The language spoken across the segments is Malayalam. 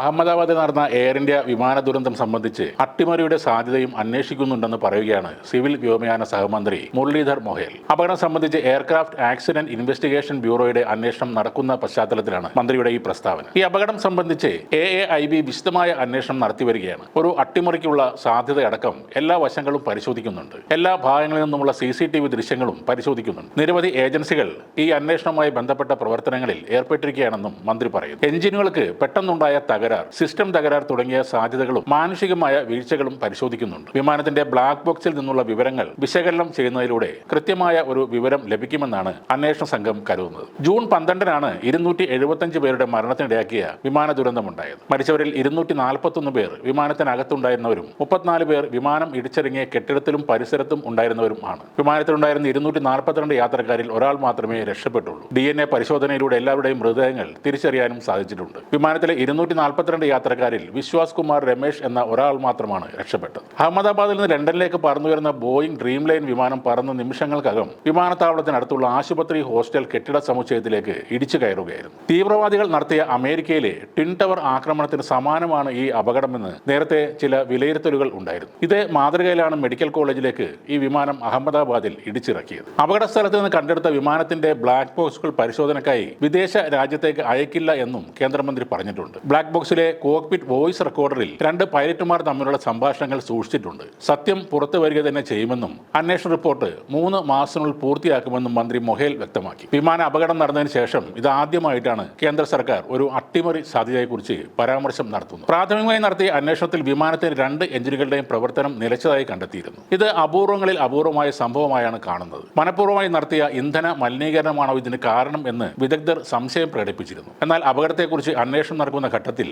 അഹമ്മദാബാദിൽ നടന്ന എയർ ഇന്ത്യ വിമാന ദുരന്തം സംബന്ധിച്ച് അട്ടിമറിയുടെ സാധ്യതയും അന്വേഷിക്കുന്നുണ്ടെന്ന് പറയുകയാണ് സിവിൽ വ്യോമയാന സഹമന്ത്രി മുരളീധർ മൊഹേൽ. അപകടം സംബന്ധിച്ച് എയർക്രാഫ്റ്റ് ആക്സിഡന്റ് ഇൻവെസ്റ്റിഗേഷൻ ബ്യൂറോയുടെ അന്വേഷണം നടക്കുന്ന പശ്ചാത്തലത്തിലാണ് മന്ത്രിയുടെ ഈ പ്രസ്താവന. ഈ അപകടം സംബന്ധിച്ച് എ എ ഐ ബി വിശദമായ അന്വേഷണം നടത്തിവരികയാണ് ഒരു അട്ടിമറിക്കുള്ള സാധ്യതയടക്കം എല്ലാ വശങ്ങളും പരിശോധിക്കുന്നുണ്ട്. എല്ലാ ഭാഗങ്ങളിൽ നിന്നുമുള്ള സി സി ടി വി ദൃശ്യങ്ങളും പരിശോധിക്കുന്നുണ്ട്. നിരവധി ഏജൻസികൾ ഈ അന്വേഷണവുമായി ബന്ധപ്പെട്ട പ്രവർത്തനങ്ങളിൽ ഏർപ്പെട്ടിരിക്കുകയാണെന്നും മന്ത്രി പറയുന്നു. എഞ്ചിനുകൾക്ക് പെട്ടെന്നുണ്ടായ തകരാർ സിസ്റ്റം തകരാർ തുടങ്ങിയ സാധ്യതകളും മാനുഷികമായ വീഴ്ചകളും പരിശോധിക്കുന്നുണ്ട്. വിമാനത്തിന്റെ ബ്ലാക്ക് ബോക്സിൽ നിന്നുള്ള വിവരങ്ങൾ വിശകലനം ചെയ്യുന്നതിലൂടെ കൃത്യമായ ഒരു വിവരം ലഭിക്കുമെന്നാണ് അന്വേഷണ സംഘം കരുതുന്നത്. ജൂൺ പന്ത്രണ്ടിനാണ് ഇരുന്നൂറ്റി എഴുപത്തഞ്ച് പേരുടെ മരണത്തിനിടയാക്കിയ വിമാന ദുരന്തമുണ്ടായത്. മരിച്ചവരിൽ ഇരുന്നൂറ്റി നാൽപ്പത്തൊന്ന് പേർ വിമാനത്തിനകത്തുണ്ടായിരുന്നവരും മുപ്പത്തിനാല് പേർ വിമാനം ഇടിച്ചിറങ്ങിയ കെട്ടിടത്തിലും പരിസരത്തും ഉണ്ടായിരുന്നവരും ആണ്. വിമാനത്തിലുണ്ടായിരുന്ന ഇരുന്നൂറ്റി നാൽപ്പത്തിരണ്ട് യാത്രക്കാരിൽ ഒരാൾ മാത്രമേ രക്ഷപ്പെട്ടുള്ളൂ. ഡി പരിശോധനയിലൂടെ എല്ലാവരുടെയും മൃതദേഹങ്ങൾ തിരിച്ചറിയാനും സാധിച്ചിട്ടുണ്ട്. വിമാനത്തിലെ ഇരുന്നൂറ്റി നാൽപ്പത്തിരണ്ട് യാത്രക്കാരിൽ വിശ്വാസ് കുമാർ രമേശ് എന്ന ഒരാൾ മാത്രമാണ് രക്ഷപ്പെട്ടത്. അഹമ്മദാബാദിൽ നിന്ന് ലണ്ടനിലേക്ക് പറന്നുയരുന്ന ബോയിങ് ഡ്രീം ലൈൻ വിമാനം പറന്ന നിമിഷങ്ങൾക്കകം വിമാനത്താവളത്തിനടുത്തുള്ള ആശുപത്രി ഹോസ്റ്റൽ കെട്ടിട സമുച്ചയത്തിലേക്ക് ഇടിച്ചു കയറുകയായിരുന്നു. തീവ്രവാദികൾ നടത്തിയ അമേരിക്കയിലെ ട്വിൻ ടവർ ആക്രമണത്തിന് സമാനമാണ് ഈ അപകടമെന്ന് നേരത്തെ ചില വിലയിരുത്തലുകൾ ഉണ്ടായിരുന്നു. ഇതേ മാതൃകയിലാണ് മെഡിക്കൽ കോളേജിലേക്ക് ഈ വിമാനം അഹമ്മദാബാദിൽ ഇടിച്ചിറക്കിയത്. അപകട സ്ഥലത്ത് നിന്ന് കണ്ടെടുത്ത വിമാനത്തിന്റെ ബ്ലാക്ക് ബോക്സുകൾ പരിശോധനയ്ക്കായി വിദേശ രാജ്യത്തേക്ക് അയക്കില്ല എന്നും കേന്ദ്രമന്ത്രി പറഞ്ഞിട്ടുണ്ട്. ബ്ലാക്ക് ബോക്സിലെ കോക്പിറ്റ് വോയിസ് റെക്കോർഡറിൽ രണ്ട് പൈലറ്റുമാർ തമ്മിലുള്ള സംഭാഷണങ്ങൾ സൂക്ഷിച്ചിട്ടുണ്ട്. സത്യം പുറത്തു വരിക തന്നെ ചെയ്യുമെന്നും അന്വേഷണ റിപ്പോർട്ട് മൂന്ന് മാസത്തിനുള്ളിൽ പൂർത്തിയാക്കുമെന്നും മന്ത്രി മൊഹേൽ വ്യക്തമാക്കി. വിമാന അപകടം നടന്നതിന് ശേഷം ഇതാദ്യമായിട്ടാണ് കേന്ദ്ര സർക്കാർ ഒരു അട്ടിമറി സാധ്യതയെക്കുറിച്ച് പരാമർശം നടത്തുന്നത്. പ്രാഥമികമായി നടത്തിയ അന്വേഷണത്തിൽ വിമാനത്തിന്റെ രണ്ട് എഞ്ചിനുകളുടെയും പ്രവർത്തനം നിലച്ചതായി കണ്ടെത്തിയിരുന്നു. ഇത് അപൂർവങ്ങളിൽ അപൂർവമായ സംഭവമായാണ് കാണുന്നത്. മനഃപൂർവമായി നടത്തിയ ഇന്ധന മലിനീകരണമാണോ ഇതിന് കാരണം എന്ന് വിദഗ്ധർ സംശയം പ്രകടിപ്പിച്ചിരുന്നു. എന്നാൽ അപകടത്തെക്കുറിച്ച് അന്വേഷണം നടക്കുന്ന ഘട്ടത്തിൽ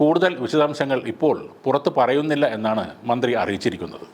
കൂടുതൽ വിശദാംശങ്ങൾ ഇപ്പോൾ പുറത്തു പറയുന്നില്ല എന്നാണ് മന്ത്രി അറിയിച്ചിരിക്കുന്നത്.